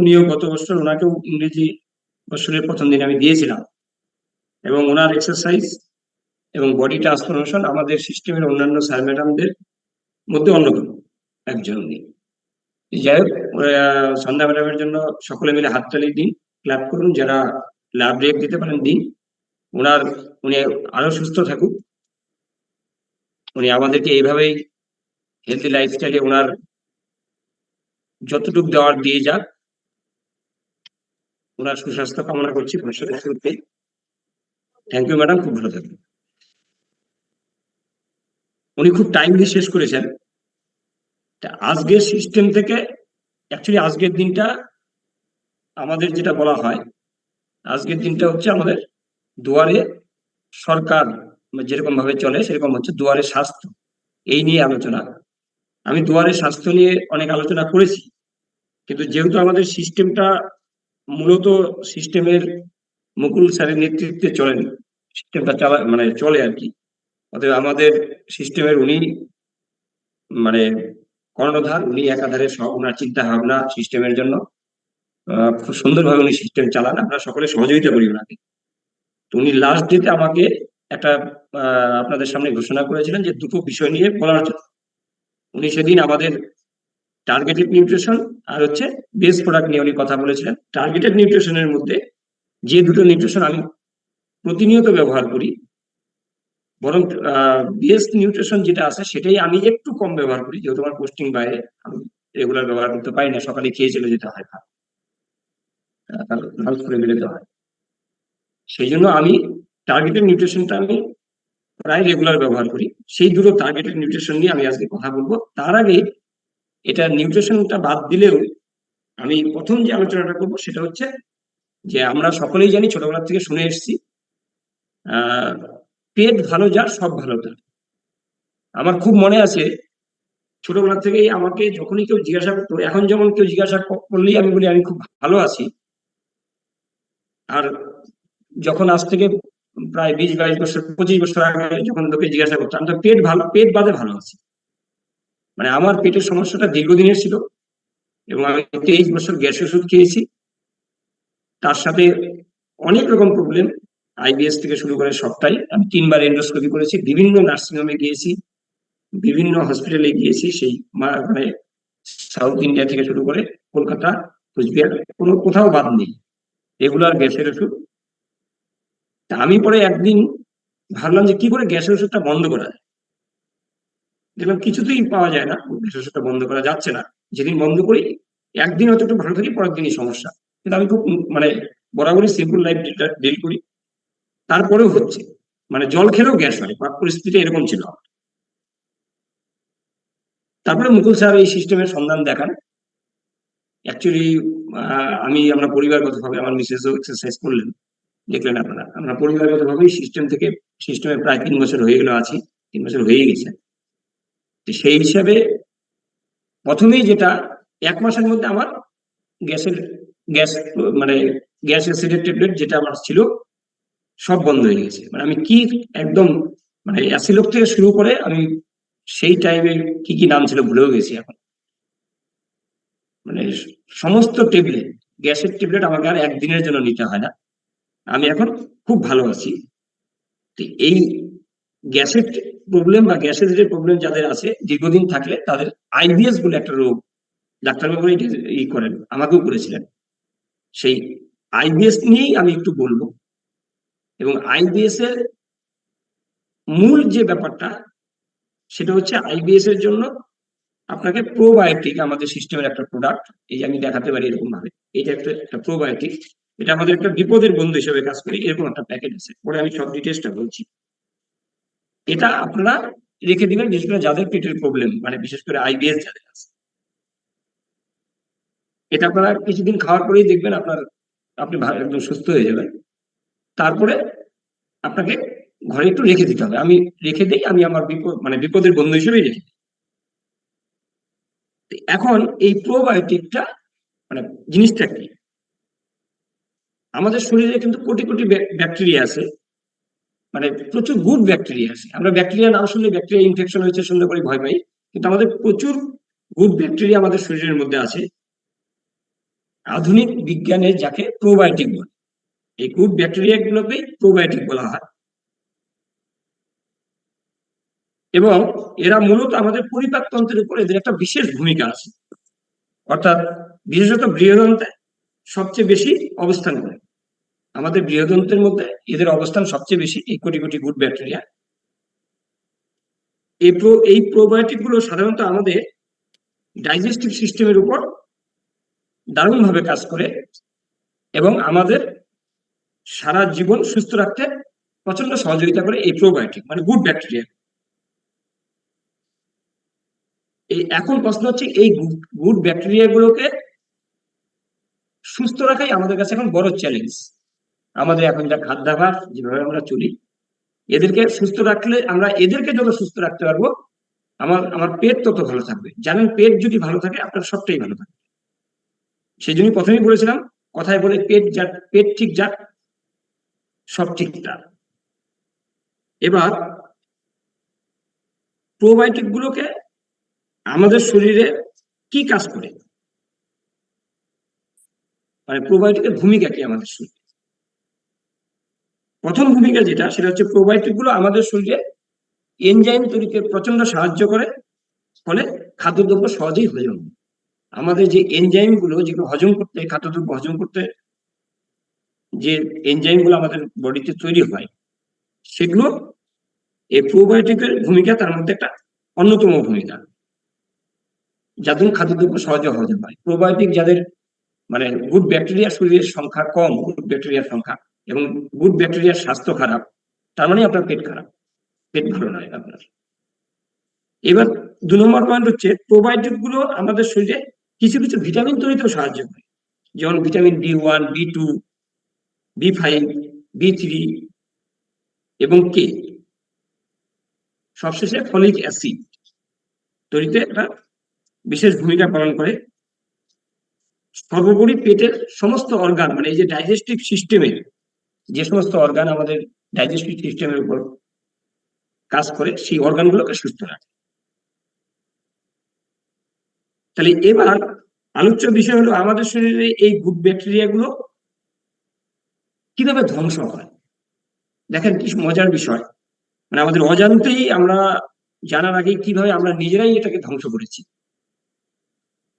উনিও গত বছর ওনাকেও ইংরেজি বছরের প্রথম দিন আমি দিয়েছিলাম। এবং ওনার এক্সারসাইজ এবং বডি ট্রান্সফরমেশন আমাদের সিস্টেমের অন্যান্য স্যার ম্যাডামদের মধ্যে অন্যতম একজন উনি। যাই হোক সন্ধ্যা ম্যাডামের জন্য সকলে মিলে হাততালি দিন ক্লাব করুন, যারা ল্যাব ব্রেক দিতে পারেন দিন। ওনার, উনি আরও সুস্থ থাকুক। উনি আমাদেরকে এইভাবেই হেলদি লাইফস্টাইলে ওনার যতটুকু দেওয়ার দিয়ে যাক ওনার সুস্বাস্থ্য কামনা করছি ভবিষ্যতের শুরুতে থ্যাংক ইউ ম্যাডাম খুব ভালো থাকবেন। উনি খুব টাইমলি শেষ করেছেন। আজকের সিস্টেম থেকে অ্যাকচুয়ালি আজকের দিনটা আমাদের যেটা বলা হয়, আজকের দিনটা হচ্ছে আমাদের দুয়ারে সরকার যেরকম ভাবে চলে, সেরকম হচ্ছে দুয়ারে স্বাস্থ্য। এই নিয়ে আলোচনা। আমি দুয়ারে স্বাস্থ্য নিয়ে অনেক আলোচনা করেছি, কিন্তু যেহেতু আমাদের সিস্টেমটা মূলত সিস্টেমের মুকুল স্যারের নেতৃত্বে চলেন। সিস্টেমটা চালা মানে চলে আর কি। অতএব আমাদের সিস্টেমের উনি মানে কর্ণধার, উনি একাধারে ওনার চিন্তা ভাবনা সিস্টেমের জন্য খুব সুন্দরভাবে উনি সিস্টেম চালান। আমরা সকলে সহযোগিতা করি ওনাকে। তো উনি লাস্ট ডেতে আমাকে একটা আপনাদের সামনে ঘোষণা করেছিলেন যে দুটো বিষয় নিয়ে বলার জন্য। উনি সেদিন আমাদের টার্গেটেড নিউট্রিশন আর হচ্ছে বেস প্রোডাক্ট নিয়ে উনি কথা বলেছিলেন। টার্গেটেড নিউট্রিশনের মধ্যে যে দুটো নিউট্রিশন আমি প্রতিনিয়ত ব্যবহার করি, বরং বেস নিউট্রিশন যেটা আছে সেটাই আমি একটু কম ব্যবহার করি, যেহেতু আমার পোস্টিং বাইরে আমি রেগুলার ব্যবহার করতে পারি না, সকালে খেয়ে চলে যেতে হয় ভাত লাঞ্চ করে বেরোতে হয়। সেই জন্য আমি টার্গেটেড নিউট্রিশনটা আমি প্রায় রেগুলার ব্যবহার করি। সেই দুটো টার্গেটেড নিউট্রিশন নিয়ে আমি আজকে কথা বলব। তার আগে এটা নিউট্রিশনটা বাদ দিলেও আমি প্রথম যে আলোচনাটা করব সেটা হচ্ছে যে আমরা সকলেই জানি ছোটবেলা থেকে শুনে এসেছি পেট ভালো যার, সব ভালো তার। আমার খুব মনে আছে, ছোটবেলা থেকেই আমাকে যখনই কেউ জিজ্ঞাসা করতো, এখন যেমন কেউ জিজ্ঞাসা করলেই আমি বলি, আমি খুব ভালো আছি। আর যখন আজ থেকে প্রায় বিশ বাইশ বছর, পঁচিশ বছর আগে যখন লোকে জিজ্ঞাসা করতো, আমি তো পেট ভালো, পেট বাদে ভালো আছি। মানে আমার পেটের সমস্যাটা দীর্ঘদিনের ছিল এবং আমি তেইশ বছর গ্যাস ওষুধ খেয়েছি। তার সাথে অনেক রকম প্রবলেম আইবিএস থেকে শুরু করে সবটাই। আমি তিনবার এন্ডোস্কোপি করেছি, বিভিন্ন নার্সিংহোমে গিয়েছি, বিভিন্ন হসপিটালে গিয়েছি, সেই মানে সাউথ ইন্ডিয়া থেকে শুরু করে কলকাতা, কোচবিহার, কোনো কোথাও বাদ নেই। রেগুলার গ্যাসের ওষুধ। তা আমি পরে একদিন ভাবলাম যে কি করে গ্যাসের ওষুধটা বন্ধ করা যায়? দেখলাম কিছুতেই পাওয়া যায় না ওষুধটা বন্ধ করা যাচ্ছে না। যেদিন বন্ধ করি, একদিন হয়তো একটু ভালো থাকি, পরের দিনই সমস্যা। কিন্তু আমি খুব মানে বরাবরই সিম্পল লাইফ ডিল করি, তারপরেও হচ্ছে। মানে জল খেলেও গ্যাস হয়, বা পরিস্থিতি এরকম ছিল। তারপরে মুকুল স্যার এই সিস্টেমের সন্ধান দেখান। অ্যাকচুয়ালি আমি আমরা পরিবারগতভাবে, আমার মিসেসও এক্সারসাইজ করলেন। দেখলেন আপনারা। আমরা পরিবারগতভাবেই সিস্টেম থেকে সিস্টেমে প্রায় তিন বছর হয়ে গেল আছি, তিন বছর হয়ে গেছে। সেই হিসাবে প্রথমেই যেটা এক মাসের মধ্যে আমার গ্যাসের গ্যাস মানে গ্যাস অ্যাসিডের ট্যাবলেট যেটা আমার ছিল, সব বন্ধ হয়ে গেছে। মানে আমি কি একদম মানে অ্যাসিলোক থেকে শুরু করে আমি সেই টাইমে কি কি নাম ছিল ভুলেও গেছি এখন। মানে সমস্ত ট্যাবলেট গ্যাসের ট্যাবলেট আমাকে আর একদিনের জন্য নিতে হয় না। আমি এখন খুব ভালো আছি। এই গ্যাসের প্রবলেম বা গ্যাসের যে প্রবলেম যাদের আছে, দীর্ঘদিন থাকলে তাদের আইবিএস বলে একটা রোগ ডাক্তারবাবু ই করেন, আমাকেও করেছিলেন। সেই আইবিএস নিয়েই আমি একটু বলব। এবং আইবিএস এর মূল যে ব্যাপারটা, সেটা হচ্ছে আইবিএস এর জন্য আপনাকে প্রোবায়োটিক আমাদের সিস্টেমের একটা প্রোডাক্ট এই যে আমি দেখাতে পারি এরকম ভাবে এটা একটা একটা প্রোবায়োটিক এটা আমাদের একটা বিপদের বন্ধু হিসেবে কাজ করে, এরকম একটা প্যাকেট আছে। পরে আমি সব ডিটেলসটা বলছি। এটা আপনারা রেখে দিবেন, বিশেষ করে যাদের পেটের প্রবলেম মানে বিশেষ করে আইবিএস যাদের আছে। এটা আপনারা কিছুদিন খাওয়ার পরেই দেখবেন আপনার, আপনি একদম সুস্থ হয়ে যাবেন। তারপরে আপনাকে ঘরে একটু রেখে দিতে হবে। আমি রেখে দিই, আমি আমার বিপদ মানে বিপদের বন্ধু হিসেবেই রেখে দিই। এখন এই প্রোবায়োটিকটা মানে জিনিসটা কি? আমাদের শরীরে কিন্তু কোটি কোটি ব্যাকটেরিয়া আছে। মানে প্রচুর গুড ব্যাকটেরিয়া আছে। আমরা ব্যাকটেরিয়া নাম শুনলে ব্যাকটেরিয়া ইনফেকশন হয়েছে, শুনলে পরে ভয় পাই। কিন্তু আমাদের প্রচুর গুড ব্যাকটেরিয়া আমাদের শরীরের মধ্যে আছে। আধুনিক বিজ্ঞানে যাকে প্রোবায়োটিক বলে। এই গুড ব্যাকটেরিয়া গুলোকেই প্রোবায়োটিক বলা হয়। এবং এরা মূলত আমাদের পরিপাক তন্ত্রের উপর এদের একটা বিশেষ ভূমিকা আছে। অর্থাৎ বিশেষত বৃহদন্তে সবচেয়ে বেশি অবস্থান করে। আমাদের বৃহদন্তের মধ্যে এদের অবস্থান সবচেয়ে বেশি এই কোটি কোটি গুড ব্যাকটেরিয়া। এই প্রো, এই প্রোবায়োটিকগুলো সাধারণত আমাদের ডাইজেস্টিভ সিস্টেমের উপর দারুণভাবে কাজ করে এবং আমাদের সারা জীবন সুস্থ রাখতে প্রচণ্ড সহযোগিতা করে এই প্রোবায়োটিক মানে গুড ব্যাকটেরিয়া। এই এখন প্রশ্ন হচ্ছে, এই গুড ব্যাকটেরিয়া গুলোকে সুস্থ রাখাই আমাদের কাছে এখন বড় চ্যালেঞ্জ। আমাদের এখন যা খাদ্যাভাস, যেভাবে আমরা চলি, এদেরকে সুস্থ রাখলে আমরা এদেরকে যত সুস্থ রাখতে পারব, আমার আমার পেট তত ভালো থাকবে। জানেন, পেট যদি ভালো থাকে, আপনার সবটাই ভালো থাকবে। সেই জন্যই প্রথমেই বলেছিলাম, কথায় বলে পেট যা, পেট ঠিক যাক, সব ঠিক তার এবার প্রোবায়োটিক গুলোকে আমাদের শরীরে কি কাজ করে? মানে প্রোবায়োটিকের ভূমিকা কি আমাদের শরীরে? প্রথম ভূমিকা যেটা, সেটা হচ্ছে প্রোবায়োটিকগুলো আমাদের শরীরে এনজাইম তৈরিতে প্রচণ্ড সাহায্য করে, ফলে খাদ্যদ্রব্য সহজেই হজম আমাদের যে এনজাইমগুলো যেগুলো হজম করতে, খাদ্যদ্রব্য হজম করতে যে এনজাইমগুলো আমাদের বডিতে তৈরি হয়, সেগুলো এই প্রোবায়োটিকের ভূমিকা তার মধ্যে একটা অন্যতম ভূমিকা। যাদের খাদ্যদ্রব্য সহজে হজম হয়। প্রোবায়োটিক যাদের মানে গুড ব্যাকটেরিয়া শরীরের সংখ্যা কম গুড ব্যাকটেরিয়ার সংখ্যা এবং গুড ব্যাকটেরিয়ার স্বাস্থ্য খারাপ, তার মানে আপনার পেট খারাপ। পেট ভালো নয় আপনার। এবার দু নম্বর পয়েন্ট হচ্ছে প্রোবায়োটিকগুলো আমাদের শরীরে কিছু কিছু ভিটামিন তৈরিতেও সাহায্য করে। যেমন vitamin B one B two B five B three এবং কে সবশেষে ফলিক অ্যাসিড তৈরিতে একটা বিশেষ ভূমিকা পালন করে। সর্বোপরি পেটের সমস্ত অর্গান মানে এই যে ডাইজেস্টিভ সিস্টেমের যে সমস্ত অর্গান আমাদের ডাইজেস্টিভ সিস্টেমের উপর কাজ করে, সেই অর্গানগুলোকে সুস্থ রাখে। তাহলে এবার আলোচ্য বিষয় হলো, আমাদের শরীরে এই গুড ব্যাকটেরিয়া গুলো কীভাবে ধ্বংস হয়? দেখেন কি মজার বিষয়। মানে আমাদের অজান্তেই আমরা জানার আগে কীভাবে আমরা নিজেরাই এটাকে ধ্বংস করেছি।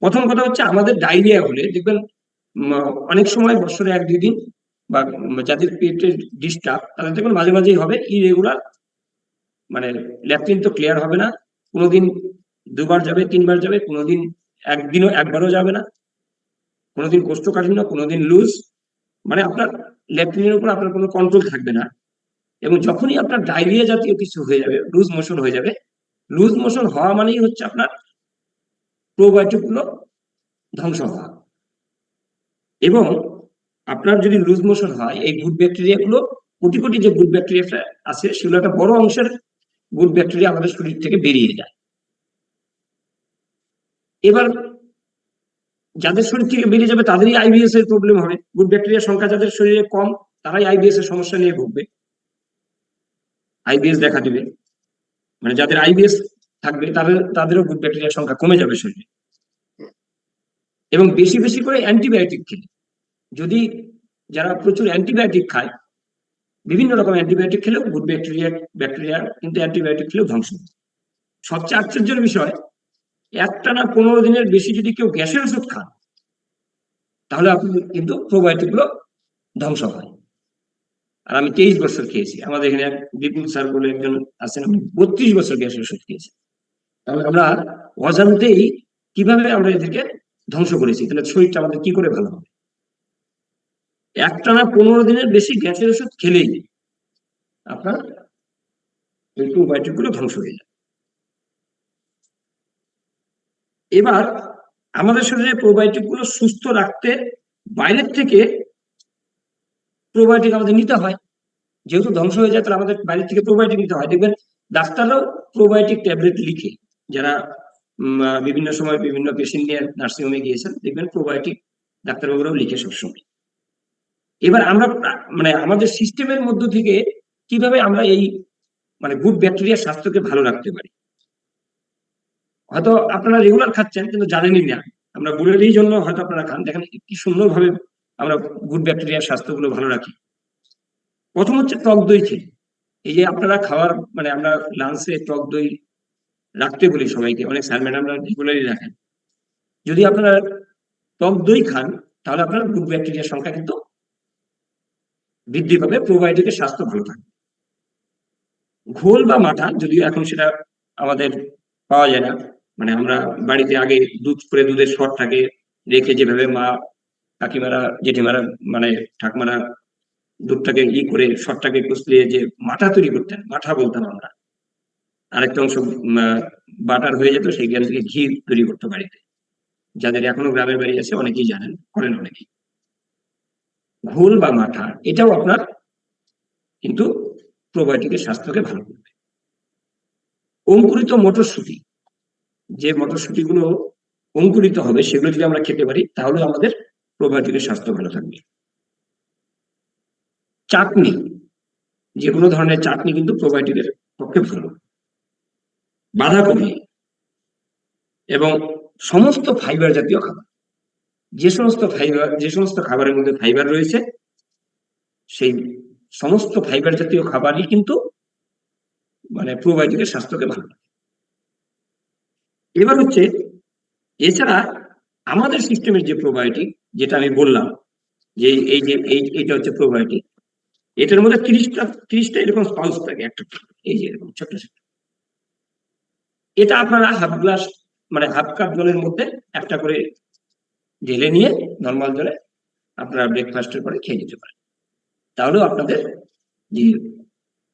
প্রথম কথা হচ্ছে আমাদের ডায়রিয়া হলে, দেখবেন অনেক সময় বছরে এক দুই দিন বা যাদের পেটের ডিস্টার্ব তাদের দেখবেন মাঝে মাঝেই হবে ইরেগুলার মানে ল্যাট্রিন তো ক্লিয়ার হবে না, কোনোদিন দুবার যাবে, তিনবার যাবে, কোনোদিন একদিনও একবারও যাবে না, কোনোদিন কোষ্ঠকাঠিন্য, কোনোদিন লুজ মানে আপনার ল্যাট্রিনের উপর আপনার কোনো কন্ট্রোল থাকবে না। এবং যখনই আপনার ডায়রিয়া জাতীয় কিছু হয়ে যাবে লুজ মোশন হয়ে যাবে লুজ মোশন হওয়া মানেই হচ্ছে আপনার প্রোবায়োটিকগুলো ধ্বংস হওয়া। এবং আপনার যদি লুজ মোশন হয়, এই গুড ব্যাকটেরিয়া গুলো, কোটি কোটি যে গুড ব্যাকটেরিয়া আছে, সেগুলো একটা বড় অংশের গুড ব্যাকটেরিয়া আমাদের শরীর থেকে বেরিয়ে যায়। এবার যাদের শরীর থেকে বেরিয়ে যাবে, তাদেরই আইবিএস এর প্রবলেম হবে। গুড ব্যাকটেরিয়ার সংখ্যা যাদের শরীরে কম, তারাই আইবিএস এর সমস্যা নিয়ে ভুগবে। আইবিএস দেখা দিবে। মানে যাদের আইবিএস থাকবে, তাদের, তাদেরও গুড ব্যাকটেরিয়ার সংখ্যা কমে যাবে শরীরে। এবং বেশি বেশি করে অ্যান্টিবায়োটিক খেলে। যদি যারা প্রচুর অ্যান্টিবায়োটিক খায়, বিভিন্ন রকম অ্যান্টিবায়োটিক খেলেও গুড ব্যাকটেরিয়া ব্যাকটেরিয়া কিন্তু অ্যান্টিবায়োটিক খেলেও ধ্বংস সবচেয়ে আশ্চর্যের বিষয় একটা না পনেরো দিনের বেশি যদি কেউ গ্যাসের ওষুধ খান তাহলে আপনি কিন্তু প্রোবায়োটিকগুলো ধ্বংস হয়। আর আমি তেইশ বছর খেয়েছি। আমাদের এখানে এক বিপুল স্যার বলে একজন আছেন বত্রিশ বছর গ্যাসের ওষুধ খেয়েছি তাহলে আমরা অজান্তেই কীভাবে আমরা এদেরকে ধ্বংস করেছি? তাহলে শরীরটা আমাদের কি করে ভালো হবে? একটানা পনেরো দিনের বেশি গ্যাসের ওষুধ খেলেই আপনার এই প্রোবায়োটিকগুলো ধ্বংস হয়ে যায়। এবার আমাদের শরীরে প্রোবায়োটিকগুলো সুস্থ রাখতে বাইরের থেকে প্রোবায়োটিক আমাদের নিতে হয়। যেহেতু ধ্বংস হয়ে যায়, তাহলে আমাদের বাইরে থেকে প্রোবায়োটিক নিতে হয়। দেখবেন ডাক্তাররাও প্রোবায়োটিক ট্যাবলেট লিখে, যারা বিভিন্ন সময় বিভিন্ন পেশেন্ট নিয়ে নার্সিংহোমে গিয়েছেন, দেখবেন প্রোবায়োটিক ডাক্তারবাবুরাও লিখে সবসময়। এবার আমরা মানে আমাদের সিস্টেমের মধ্য থেকে কীভাবে আমরা এই মানে গুড ব্যাকটেরিয়ার স্বাস্থ্যকে ভালো রাখতে পারি? হয়তো আপনারা রেগুলার খাচ্ছেন, কিন্তু জানেনই না। আমরা বুড়েরই জন্য হয়তো আপনারা খান। দেখেন কি সুন্দরভাবে আমরা গুড ব্যাকটেরিয়ার স্বাস্থ্যগুলো ভালো রাখি। প্রথম হচ্ছে টক দই খেয়ে। এই যে আপনারা খাওয়ার মানে আমরা লাঞ্চে টক দই রাখতে বলি সবাইকে, অনেক স্যার ম্যাডামরা রেগুলারই রাখেন। যদি আপনারা টক দই খান, তাহলে আপনার গুড ব্যাকটেরিয়ার সংখ্যা কিন্তু বৃদ্ধি পাবে প্রোবায়োটিকের স্বাস্থ্য ভালো থাকবে। ঘোল বা মাঠা যদিও এখন সেটা আমাদের পাওয়া যায় না মানে আমরা বাড়িতে আগে দুধ করে দুধের শটটাকে রেখে যেভাবে মা কাকিমারা, জেঠিমারা মানে ঠাকমারা দুধটাকে ই করে শটটাকে কুচলিয়ে যে মাঠা তৈরি করতেন, মাঠা বলতাম আমরা। আরেকটা অংশ বাটার হয়ে যেত সেইখান থেকে ঘি তৈরি করতো বাড়িতে। যাদের এখনও গ্রামের বাড়ি আছে, অনেকেই জানেন, করেন অনেকেই। ঘোল বা মাথা, এটাও আপনার কিন্তু প্রোবায়োটিকের স্বাস্থ্যকে ভালো করবে। অঙ্কুরিত মটরশুটি, যে মটরশুটি গুলো অঙ্কুরিত হবে, সেগুলো যদি আমরা খেতে পারি, তাহলে আমাদের প্রোবায়োটিকের স্বাস্থ্য ভালো থাকবে। চাটনি, যে কোনো ধরনের চাটনি কিন্তু প্রোবায়োটিকের পক্ষে ভালো। বাঁধাকপি এবং সমস্ত ফাইবার জাতীয় খাবার। যে সমস্ত ফাইবার যে সমস্ত খাবারের মধ্যে ফাইবার রয়েছে, সেই সমস্ত ফাইবার জাতীয় খাবারই কিন্তু মানে প্রোবায়োটিকের স্বাস্থ্যকে ভালো এবার হচ্ছে, এছাড়া আমাদের সিস্টেমের যে প্রোবায়োটিক যেটা আমি বললাম, যে এই যে, এই এইটা হচ্ছে প্রোবায়োটিক এটার মধ্যে তিরিশটা তিরিশটা এরকম স্পাউস থাকে, একটা এই যে এরকম ছোট্ট ছোট্ট। এটা আপনারা হাফ গ্লাস মানে হাফ কাপ জলের মধ্যে একটা করে ঢেলে নিয়ে নর্মাল জলে আপনারা ব্রেকফাস্টের পরে খেয়ে নিতে পারেন। তাহলেও আপনাদের যে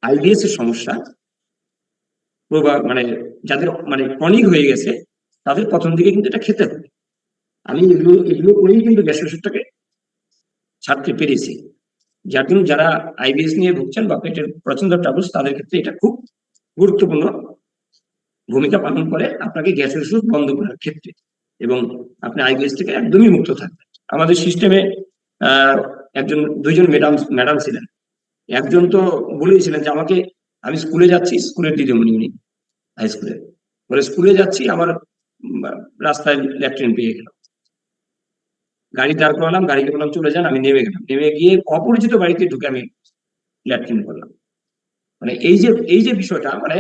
আইবিএস এর সমস্যা মানে যাদের মানে ক্রনিক হয়ে গেছে, তাদের প্রথম দিকে কিন্তু এটা খেতে হবে। আমি এগুলো এগুলো করেই কিন্তু গ্যাস ওষুধটাকে ছাড়তে পেরেছি। যার জন্য যারা আইবিএস নিয়ে ভুগছেন বা পেটের প্রচণ্ড ট্রাবলস তাদের ক্ষেত্রে এটা খুব গুরুত্বপূর্ণ ভূমিকা পালন করে আপনাকে গ্যাসের ওষুধ বন্ধ করার ক্ষেত্রে। এবং আপনি আইবিএস থেকে একদমই মুক্ত থাকবেন। আমাদের সিস্টেমে একজন, দুইজন ম্যাডাম ম্যাডাম ছিলেন। একজন তো বলেছিলেন যে, আমাকে, আমি স্কুলে যাচ্ছি স্কুলের দিদিমণি উনি হাই স্কুলে বলে স্কুলে যাচ্ছি, আমার রাস্তায় ল্যাট্রিন পেয়ে গেল গাড়ি দাঁড় করালাম গাড়িকে বললাম, চলে যান, আমি নেমে গেলাম। নেমে গিয়ে অপরিচিত বাড়িতে ঢুকে আমি ল্যাট্রিন করলাম। মানে এই যে এই যে বিষয়টা মানে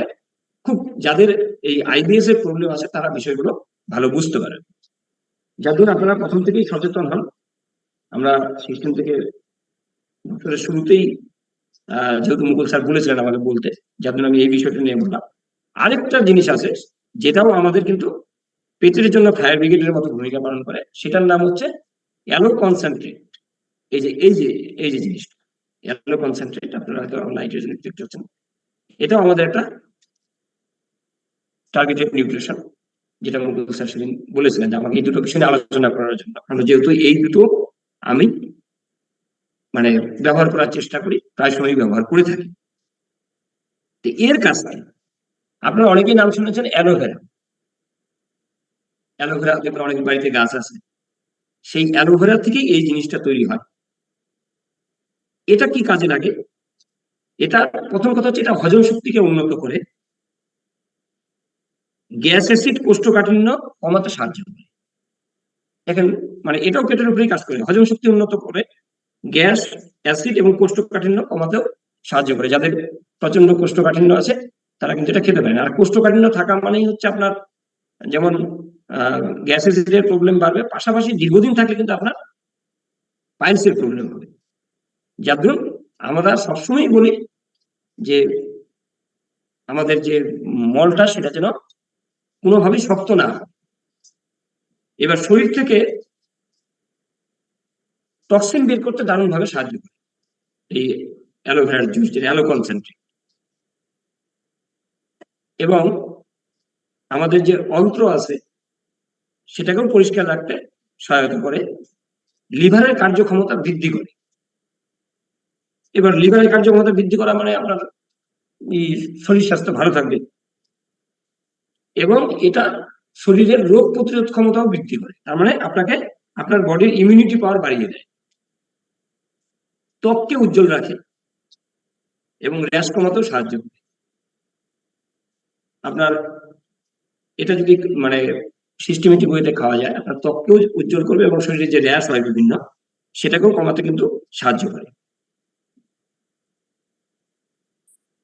খুব যাদের এই আইবিএস এর প্রবলেম আছে, তারা বিষয়গুলো ভালো বুঝতে পারেন যার আপনারা প্রথম থেকেই সচেতন হন। আমরা সিস্টেম থেকে বছরের শুরুতেই যেহেতু মুকুল স্যার বলেছিলেন আমাকে বলতে, যার জন্য আমি এই বিষয়টা নিয়ে বললাম। আরেকটা জিনিস আছে, যেটাও আমাদের কিন্তু পেটের জন্য ফায়ার ব্রিগেডের মতো ভূমিকা পালন করে, সেটার নাম হচ্ছে অ্যালো কনসেন্ট্রেট। এই যে এই যে এই যে জিনিসটা, অ্যালো কনসেন্ট্রেট, আপনারা হয়তো নাইট্রোজেন দেখতে পাচ্ছেন। এটাও আমাদের একটা টার্গেটেড নিউট্রিশন যেটা মুকুল স্যার সেদিন বলেছিলেন যে আমাকে এই দুটো বিষয় আলোচনা করার জন্য। কারণ যেহেতু এই দুটো আমি মানে ব্যবহার করার চেষ্টা করি, প্রায় সময় ব্যবহার করে থাকি। এর কাছে আপনারা অনেকেই নাম শুনেছেন অ্যালোভেরা। অ্যালোভেরা দেখবেন অনেক বাড়িতে গাছ আছে। সেই অ্যালোভেরা থেকেই এই জিনিসটা তৈরি হয়। এটা কি কাজে লাগে? এটা প্রথম কথা হচ্ছে এটা হজম শক্তিকে উন্নত করে। গ্যাস অ্যাসিড কোষ্ঠকাঠিন্য কমাতে সাহায্য করে। এখন মানে এটাও পেটের উপরেই কাজ করে। হজম শক্তি উন্নত করে। গ্যাস, অ্যাসিড এবং কোষ্ঠকাঠিন্য কমাতেও সাহায্য করে। যাদের প্রচণ্ড কোষ্ঠকাঠিন্য আছে, তারা কিন্তু এটা খেতে পারে আর কোষ্ঠকাঠিন্য থাকা মানেই হচ্ছে আপনার, যেমন গ্যাস অ্যাসিডের প্রবলেম বাড়বে। পাশাপাশি দীর্ঘদিন থাকলে কিন্তু আপনার পাইলসের প্রবলেম হবে। যার জন্য আমরা সবসময় বলি যে, আমাদের যে মলটা, সেটা যেন কোনোভাবেই শক্ত না। এবার শরীর থেকে টক্সিন বের করতে দারুণ ভাবে সাহায্য করে। এই অ্যালোভেরার জুস যেটা অ্যালো কনসেন্ট্রেট এবং আমাদের যে অন্ত্র আছে, সেটাকেও পরিষ্কার রাখতে সহায়তা করে। লিভারের কার্যক্ষমতা বৃদ্ধি করে। এবার লিভারের কার্যক্ষমতা বৃদ্ধি করা মানে আপনার শরীর স্বাস্থ্য ভালো থাকবে। এবং এটা শরীরের রোগ প্রতিরোধ ক্ষমতাও বৃদ্ধি করে। তার মানে আপনাকে, আপনার বডির ইমিউনিটি পাওয়ার বাড়িয়ে দেয়। ত্বককে উজ্জ্বল রাখে এবং র্যাশ কমাতেও সাহায্য করে। আপনার, এটা যদি মানে সিস্টেমেটিক ওয়েতে খাওয়া যায়, আপনার ত্বককেও উজ্জ্বল করবে এবং শরীরে যে র্যাশ হয় বিভিন্ন, সেটাকেও কমাতে কিন্তু সাহায্য করে।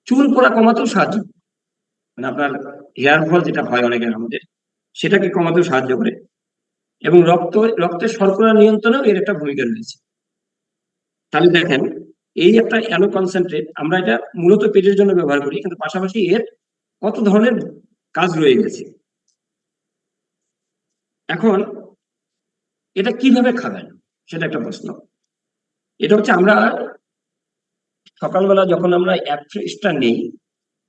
চুল পড়া কমাতেও সাহায্য করে। মানে আপনার হেয়ার ফল যেটা হয় অনেকের আমাদের সেটাকে কমাতেও সাহায্য করে। এবং রক্ত, রক্তের শর্করা নিয়ন্ত্রণেও এর একটা ভূমিকা রয়েছে। তাহলে দেখেন, এই একটা অ্যালো কনসেন্ট্রেট আমরা এটা মূলত পেটের জন্য ব্যবহার করি, কিন্তু পাশাপাশি এর কত ধরনের কাজ রয়ে গেছে। এখন, এটা কীভাবে খাবেন? সেটা একটা প্রশ্ন। এটা হচ্ছে আমরা সকালবেলা যখন আমরা অ্যাপ ফ্রেশটা নেই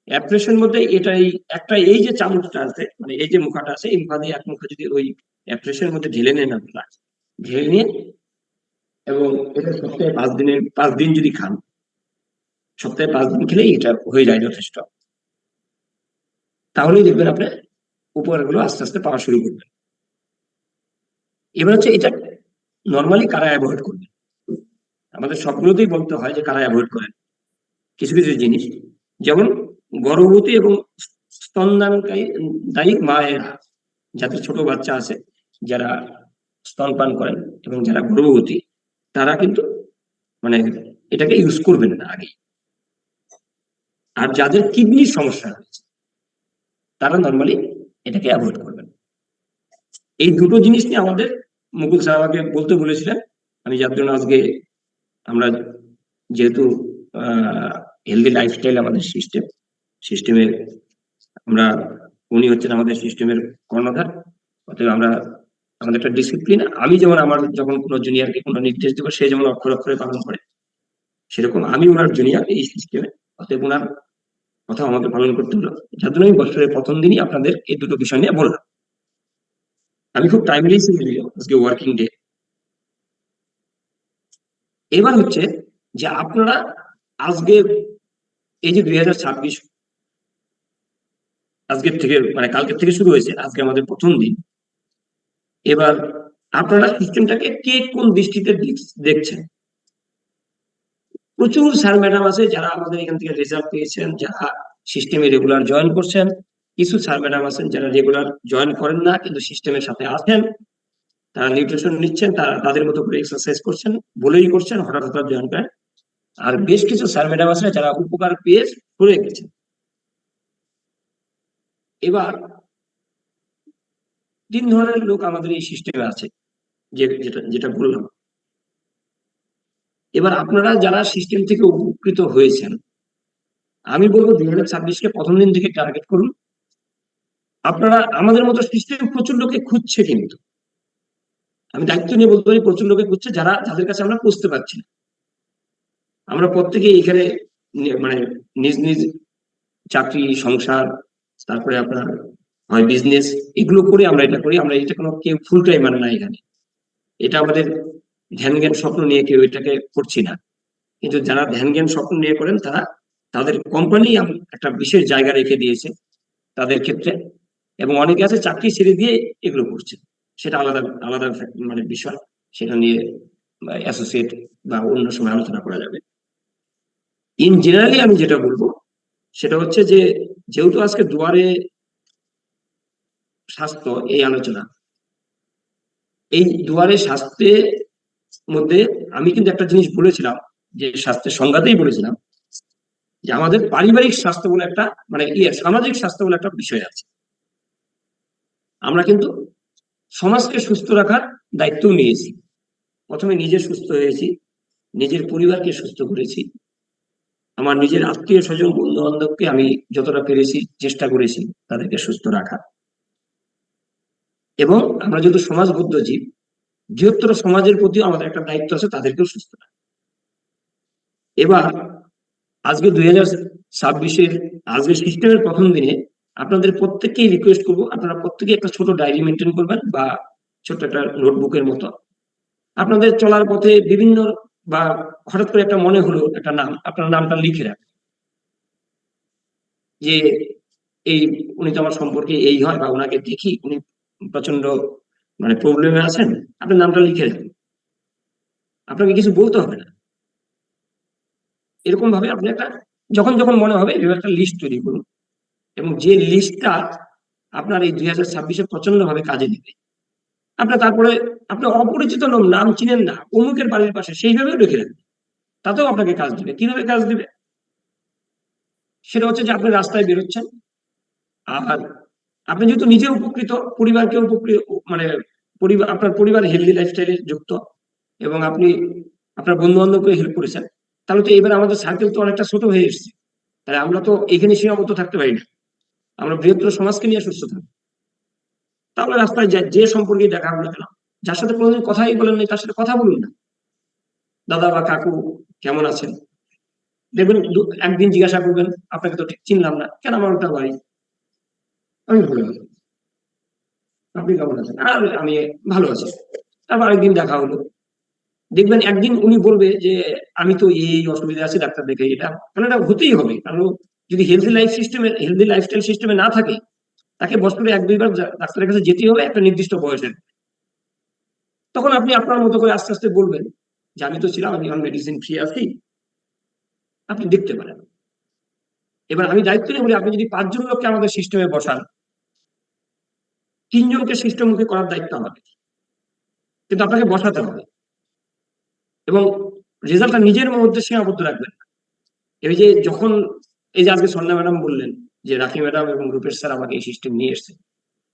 অ্যাপ্রেসের মধ্যে এটা এই একটা এই যে চামচটা আছে মানে এই যে মুখাটা আছে, এই মুখা দিয়ে এক মুখা যদি ওই অ্যাপ্রেসের মধ্যে ঢেলে নেন আপনারা ঢেলে নিয়ে এবং এটা সপ্তাহে পাঁচ দিনের, পাঁচ দিন যদি খান, সপ্তাহে পাঁচ দিন খেলেই এটা হয়ে যায় যথেষ্ট। তাহলেই দেখবেন আপনি উপকারগুলো আস্তে আস্তে পাওয়া শুরু করবেন। এবার হচ্ছে এটা নর্মালি কারা অ্যাভয়েড করবে? আমাদের সবগুলোতেই বলতে হয় যে কারা অ্যাভয়েড করেন কিছু কিছু জিনিস, যেমন গর্ভবতী এবং স্তনদানকারী, দায়ী মায়েরা, যাদের ছোট বাচ্চা আছে, যারা স্তনপান করেন এবং যারা গর্ভবতী, তারা কিন্তু মানে এটাকে ইউজ করবেন না আগে। আর যাদের কিডনির সমস্যা রয়েছে, তারা নর্মালি এটাকে অ্যাভয়েড করবেন। এই দুটো জিনিস নিয়ে আমাদের মুকুল স্যার আমাকে বলতে বলেছিলেন। আমি যার জন্য আজকে আমরা যেহেতু হেলদি লাইফস্টাইল আমাদের সিস্টেম সিস্টেমের আমরা, উনি হচ্ছেন আমাদের সিস্টেমের কর্ণধার, অতএব আমরা আমাদের একটা ডিসিপ্লিন আমি যেমন আমার যখন কোনো জুনিয়রকে কোনো নির্দেশ দেবো, সে যেমন অক্ষর অক্ষরে পালন করে, সেরকম আমি ওনার জুনিয়র এই সিস্টেমে অতএব ওনার কথা আমাকে পালন করতে হলো। যার জন্য আমি বছরের প্রথম দিনই আপনাদের এই দুটো বিষয় নিয়ে বললাম। আমি খুব টাইমলি আজকে ওয়ার্কিং ডে এবার হচ্ছে যে আপনারা আজকে এই যে দুই হাজার ছাব্বিশ আজকের থেকে মানে কালকের থেকে শুরু হয়েছে, আজকে আমাদের প্রথম দিন। এবার আপনারা সিস্টেমটাকে কে কোন দৃষ্টিতে দেখছেন? প্রচুর স্যার, ম্যাডাম আছে যারা আমাদের এখান থেকে রেজাল্ট পেয়েছেন, যারা সিস্টেমে রেগুলার জয়েন করছেন। কিছু স্যার, ম্যাডাম আছেন যারা রেগুলার জয়েন করেন না, কিন্তু সিস্টেমের সাথে আছেন। তারা নিউট্রিশন নিচ্ছেন, তারা তাদের মতো করে এক্সারসাইজ করছেন, বলেই করছেন, হঠাৎ হঠাৎ জয়েন করেন। আর বেশ কিছু স্যার, ম্যাডাম আছেন যারা উপকার পেয়ে সরে গেছেন। এবার তিন ধরনের লোক আমাদের এই সিস্টেমে আছে যেটা যেটা বললাম। এবার আপনারা যারা সিস্টেম থেকে উপকৃত হয়েছেন, আমি বলব দুই হাজার ছাব্বিশকে প্রথম দিন থেকে টার্গেট করুন। আপনারা, আমাদের মতো সিস্টেম প্রচুর লোকে খুঁজছে কিন্তু। আমি দায়িত্ব নিয়ে বলতে পারি, প্রচুর লোকে খুঁজছে যারা, যাদের কাছে আমরা বুঝতে পারছি না। আমরা প্রত্যেকে এখানে মানে নিজ নিজ চাকরি, সংসার তারপরে আপনার হয় বিজনেস এগুলো করে আমরা এটা করি। আমরা এটা কোনো কেউ ফুল টাইম মানে না এখানে। এটা আমাদের ধ্যান জ্ঞান স্বপ্ন নিয়ে কেউ এটাকে করছি না। কিন্তু যারা ধ্যান জ্ঞান স্বপ্ন নিয়ে করেন, তারা তাদের কোম্পানি একটা বিশেষ জায়গা রেখে দিয়েছে তাদের ক্ষেত্রে। এবং অনেকে আছে চাকরি ছেড়ে দিয়ে এগুলো করছে। সেটা আলাদা আলাদা মানে বিষয়। সেটা নিয়ে অ্যাসোসিয়েট বা অন্য সময় আলোচনা করা যাবে। ইন জেনারেলি আমি যেটা বলব, সেটা হচ্ছে যে যেহেতু আজকে দুয়ারে স্বাস্থ্য এই আলোচনা, এই দুয়ারে স্বাস্থ্যের মধ্যে আমি কিন্তু একটা জিনিস বলেছিলাম, যে স্বাস্থ্যের সংজ্ঞাতেই বলেছিলাম, যে আমাদের পারিবারিক স্বাস্থ্য বলে একটা মানে ইয়ে সামাজিক স্বাস্থ্য বলে একটা বিষয় আছে। আমরা কিন্তু সমাজকে সুস্থ রাখার দায়িত্ব নিয়েছি। প্রথমে নিজে সুস্থ হয়েছি, নিজের পরিবারকে সুস্থ করেছি আমার নিজের আত্মীয় স্বজন বন্ধু বান্ধবকে আমি যতটা পেরেছি চেষ্টা করেছি তাদেরকে সুস্থ রাখা এবং আমরা যেহেতু সমাজবদ্ধ জীব বৃহত্তর সমাজের প্রতিও আমাদের একটা দায়িত্ব আছে তাদেরকেও সুস্থ রাখা। এবার, আজকে দুই হাজার ছাব্বিশের আজকের সিস্টেমের প্রথম দিনে আপনাদের প্রত্যেককেই রিকোয়েস্ট করব, আপনারা প্রত্যেকে একটা ছোট ডায়েরি মেনটেন করবেন বা ছোট্ট একটা নোটবুকের মতো। আপনাদের চলার পথে বিভিন্ন বা হঠাৎ করে একটা মনে হলো একটা নাম, আপনার নামটা লিখে রাখেন যে এই উনি তো আমার সম্পর্কে এই হয় বা ওনাকে দেখি, উনি প্রচণ্ড মানে প্রবলেমে আছেন, আপনার নামটা লিখে রাখেন। আপনাকে কিছু বলতে হবে না। এরকম ভাবে আপনি একটা, যখন যখন মনে হবে একটা লিস্ট তৈরি করুন। এবং যে লিস্টটা আপনার এই দুই হাজার ছাব্বিশে প্রচণ্ড ভাবে কাজে দিবে আপনার তারপরে, আপনি অপরিচিত লোক, নাম চিনেন না, অমুকের বাড়ির পাশে, সেইভাবেও রেখে রাখবেন তাতেও আপনাকে কাজ দিবে। কীভাবে কাজ দিবে? সেটা হচ্ছে যে আপনি রাস্তায় বেরোচ্ছেন, আর আপনি যেহেতু নিজে উপকৃত, পরিবারকে উপকৃত মানে পরিবার, আপনার পরিবার হেলদি লাইফস্টাইলে যুক্ত, এবং আপনি আপনার বন্ধু বান্ধবকে হেল্প করেছেন, তাহলে তো এবার আমাদের সার্কেল তো অনেকটা ছোট হয়ে এসেছে। তাহলে আমরা তো এখানে সীমাবদ্ধ থাকতে পারি না। আমরা বৃহত্তর সমাজকে নিয়ে সুস্থ থাকব। তাহলে রাস্তায় যা- যে সম্পর্কে দেখা হলো কেন? যার সাথে কোনোদিন কথাই বলেন তার সাথে কথা বলুন না। দাদা বা কাকু কেমন আছেন? দেখবেন একদিন জিজ্ঞাসা করবেন, আপনাকে তো ঠিক চিনলাম না, কেন আমার ওটা বাড়ি আমি ভালো আছি আপনি কেমন আছেন? আর আমি ভালো আছি। তারপর আরেকদিন দেখা হলো। দেখবেন একদিন উনি বলবে যে, আমি তো এই অসুবিধা আছে, ডাক্তার দেখে এটা। কারণ এটা হতেই হবে। কারণ যদি হেলদি লাইফ সিস্টেমে হেলদি লাইফস্টাইল সিস্টেমে না থাকে তাকে বছরে এক দুইবার ডাক্তারের কাছে যেতে হবে একটা নির্দিষ্ট বয়সের। তখন আপনি আপনার মতো করে আস্তে আস্তে বলবেন যে, আমি তো ছিলাম, আমি মেডিসিন ফ্রি আছি। আপনি দেখতে পারেন। এবার আমি দায়িত্ব নিয়ে বলি, আপনি যদি পাঁচজন লোককে আমাদের সিস্টেমে বসান, তিনজনকে সিস্টেমমুখী করার দায়িত্ব আমাদের। কিন্তু আপনাকে বসাতে হবে। এবং রেজাল্টটা নিজের মধ্যে সীমাবদ্ধ রাখবেন এই যে যখন, এই যে আজকে সন্ধ্যা ম্যাডাম বললেন যে, রাখি ম্যাডাম এবং রূপেশ স্যার আমাকে এই সিস্টেম নিয়ে এসছে।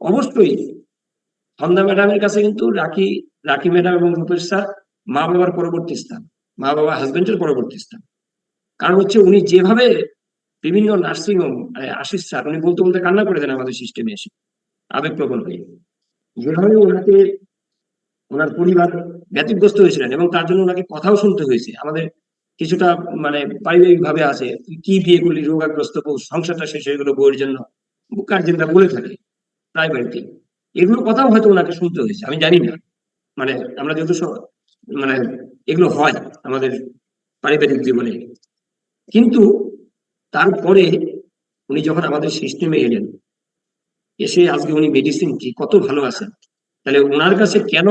অবশ্যই সন্ধ্যা ম্যাডামের কাছে কিন্তু রাখি রাখি ম্যাডাম এবং রূপেশ স্যার মা বাবার পরবর্তী স্থান, মা বাবা হাজবেন্ডের পরবর্তী স্থান। কারণ হচ্ছে উনি যেভাবে বিভিন্ন নার্সিং হোম আশিস স্যার, উনি বলতে বলতে কান্না করে দেন আমাদের সিস্টেমে এসে, আবেগপ্রবণ হয়ে। যেভাবে ওনাকে, ওনার পরিবার ব্যতিগ্রস্ত হয়েছিলেন এবং তার জন্য ওনাকে কথাও শুনতে হয়েছে। আমাদের কিছুটা মানে পারিবারিক ভাবে আছে কি বিয়ে করলি, রোগাগ্রস্ত, বউ সংসারটা শেষ হয়ে গেলো, বউয়ের জন্য গার্জেনরা বলে থাকে প্রায় বাড়িতে এগুলো কথাও হয়তো ওনাকে শুনতে হয়েছে, আমি জানি না। মানে আমরা যেহেতু মানে এগুলো হয় আমাদের পারিবারিক জীবনে। কিন্তু তারপরে উনি যখন আমাদের সিস্টেমে এলেন, এসে আজকে উনি মেডিসিন কি কত ভালো আছেন, তাহলে ওনার কাছে কেন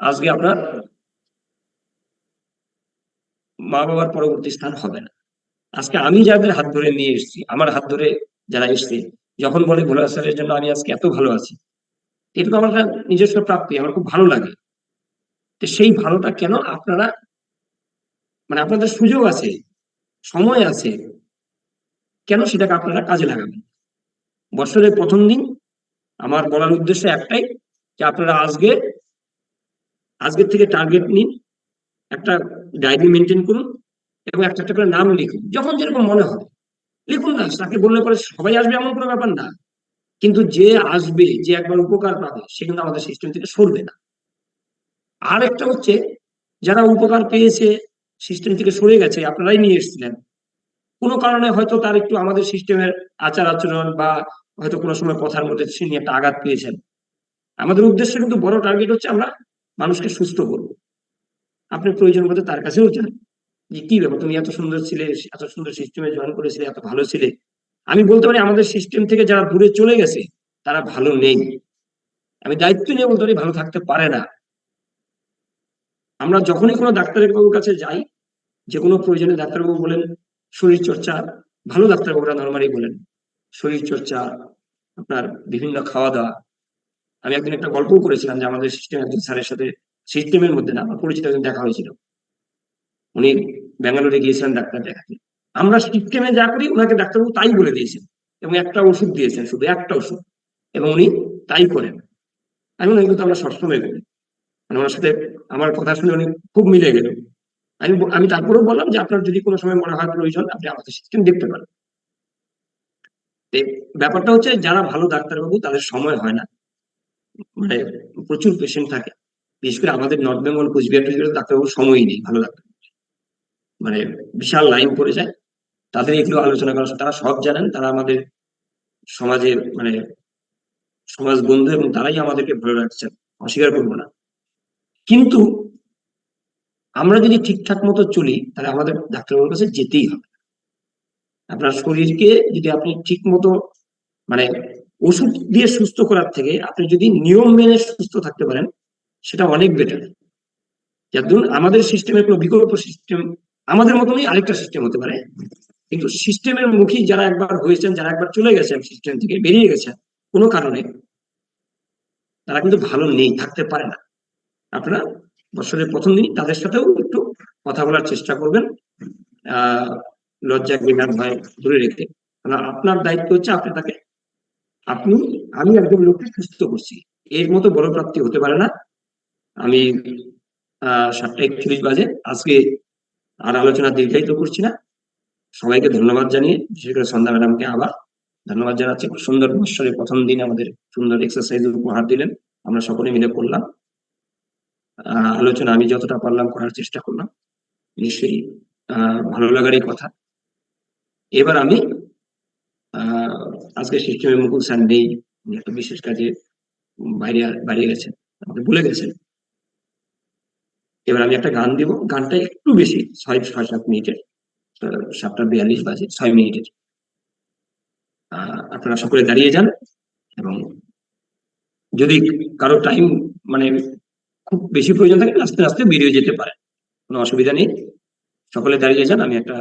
আজকে আপনার মা বাবার পরবর্তী স্থান হবে না। আজকে আমি যাদের হাত ধরে নিয়ে এসেছি, আমার হাত ধরে যারা এসছে, যখন বলে ভোলা স্যারের জন্য আমি আজকে এত ভালো আছি, এটা তো আমার নিজস্ব প্রাপ্তি, আমার খুব ভালো লাগে। তো সেই ভালোটা কেন আপনারা মানে আপনাদের সুযোগ আছে, সময় আছে, কেন সেটাকে আপনারা কাজে লাগাবেন? বছরের প্রথম দিন আমার বলার উদ্দেশ্য একটাই, যে আপনারা আজকে আজকের থেকে টার্গেট নিন একটা ডায়েরি মেনটেন করুন এবং একটা একটা করে নাম লিখুন, যখন যেরকম মনে হবে। লিখুন না, তাকে বললে পরে সবাই আসবে এমন কোনো ব্যাপার না। কিন্তু যে আসবে, যে একবার উপকার পাবে, সে কিন্তু আমাদের সিস্টেম থেকে সরবে না। আর একটা হচ্ছে, যারা উপকার পেয়েছে সিস্টেম থেকে সরে গেছে, আপনারাই নিয়ে এসেছিলেন। কোনো কারণে হয়তো তার একটু আমাদের সিস্টেমের আচার আচরণ বা হয়তো কোনো সময় কথার মধ্যে সে নিয়ে একটা আঘাত পেয়েছেন। আমাদের উদ্দেশ্য কিন্তু বড় টার্গেট হচ্ছে আমরা মানুষকে সুস্থ করব। আপনি প্রয়োজন মতো তার কাছেও যান। যে কি ব্যাপার, তুমি এত সুন্দর ছিলে, এত সুন্দর সিস্টেমে জয়েন করেছিলে, এত ভালো ছিলে। আমি বলতে পারি আমাদের সিস্টেম থেকে যারা দূরে চলে গেছে, তারা ভালো নেই। আমি দায়িত্ব নিয়ে বলতে পারি ভালো থাকতে পারে না। আমরা যখনই কোনো ডাক্তারের বাবুর কাছে যাই, যে কোনো প্রয়োজনে ডাক্তারবাবু বলেন, শরীর চর্চা, ভালো ডাক্তারবাবুরা নর্মালি বলেন, শরীর চর্চা, আপনার বিভিন্ন খাওয়া দাওয়া। আমি একদিন একটা গল্প করেছিলাম যে আমাদের সিস্টেম একজন স্যারের সাথে সিস্টেমের মধ্যে না, আমার পরিচিত একজন দেখা হয়েছিল। উনি ব্যাঙ্গালোরে গিয়েছিলেন ডাক্তার দেখাতে। আমরা সিস্টেমে যা করি, ওনাকে ডাক্তারবাবু তাই বলে দিয়েছেন। এবং একটা ওষুধ দিয়েছেন, শুধু একটা ওষুধ। এবং উনি তাই করেন। আমি মনে কিন্তু আমরা সবসময় করি। মানে ওনার সাথে আমার কথা শুনে উনি খুব মিলে গেল। আমি আমি তারপরেও বললাম যে, আপনার যদি কোনো সময় মনে হয় প্রয়োজন, আপনি আমাদের সিস্টেম দেখতে পারেন। ব্যাপারটা হচ্ছে, যারা ভালো ডাক্তারবাবু, তাদের সময় হয় না। মানে প্রচুর পেশেন্ট থাকে। বিশেষ করে আমাদের নর্থ বেঙ্গল কোচবিহার টুচবিহার ডাক্তারবাবুর সময়ই নেই, ভালো ডাক্তার মানে বিশাল লাইন পড়ে যায়। তাদের এগুলো আলোচনা করা তারা সব জানেন, তারা আমাদের সমাজে মানে সমাজ বন্ধু এবং তারাই আমাদেরকে ভালো রাখছেন অস্বীকার করব না। কিন্তু আমরা যদি ঠিকঠাক মতো চলি, তাহলে আমাদের ডাক্তারবাবুর কাছে যেতেই হবে। আপনার শরীরকে যদি আপনি ঠিক মতো মানে ওষুধ দিয়ে সুস্থ করার থেকে আপনি যদি নিয়ম মেনে সুস্থ থাকতে পারেন সেটা অনেক বেটার যার ধরুন আমাদের সিস্টেমের কোনো বিকল্প সিস্টেম আমাদের মতনই আরেকটা সিস্টেম হতে পারে। কিন্তু সিস্টেমের মুখী যারা একবার হয়েছেন, যারা একবার চলে গেছেন সিস্টেম থেকে, বেরিয়ে গেছেন, কোনো কারণে তারা কিন্তু ভালো নেই, থাকতে পারে না। আপনারা বছরের প্রথম দিন তাদের সাথেও একটু কথা বলার চেষ্টা করবেন। লজ্জা ঘৃণার ভয় দূরে রেখে। আপনার দায়িত্ব হচ্ছে আপনি তাকে, আপনি, আমি একজন লোককে সুস্থ করছি। এর মতো বড় প্রাপ্তি হতে পারে না। আমি সাতটা একত্রিশ বাজে। আজকে আর আলোচনা দীর্ঘায়িত করছি না। সবাইকে ধন্যবাদ জানিয়ে, বিশেষ করে সন্ধ্যা ম্যাডামকে আবার ধন্যবাদ জানাচ্ছি। খুব সুন্দর বৎসরের প্রথম দিন আমাদের সুন্দর এক্সারসাইজ উপহার দিলেন। আমরা সকলে মিলে করলাম। আলোচনা আমি যতটা পারলাম করার চেষ্টা করলাম। নিশ্চয়ই ভালো লাগারই কথা। এবার আমি আজকে সিস্টেমে মুকুল স্যার নেই। একটা বিশেষ কাজে বাইরে বাইরে গেছেন। আমাকে ভুলে গেছেন। এবার আমি একটা গান দেব। গানটা একটু বেশি, ছয় ছয়, সাত মিনিটের। সাতটা বিয়াল্লিশ বাজে, ছয় মিনিটের। আপনারা সকলে দাঁড়িয়ে যান এবং যদি কারও টাইম মানে খুব বেশি প্রয়োজন থাকে, আস্তে আস্তে বেরিয়ে যেতে পারে কোনো অসুবিধা নেই। সকলে দাঁড়িয়ে যান, আমি একটা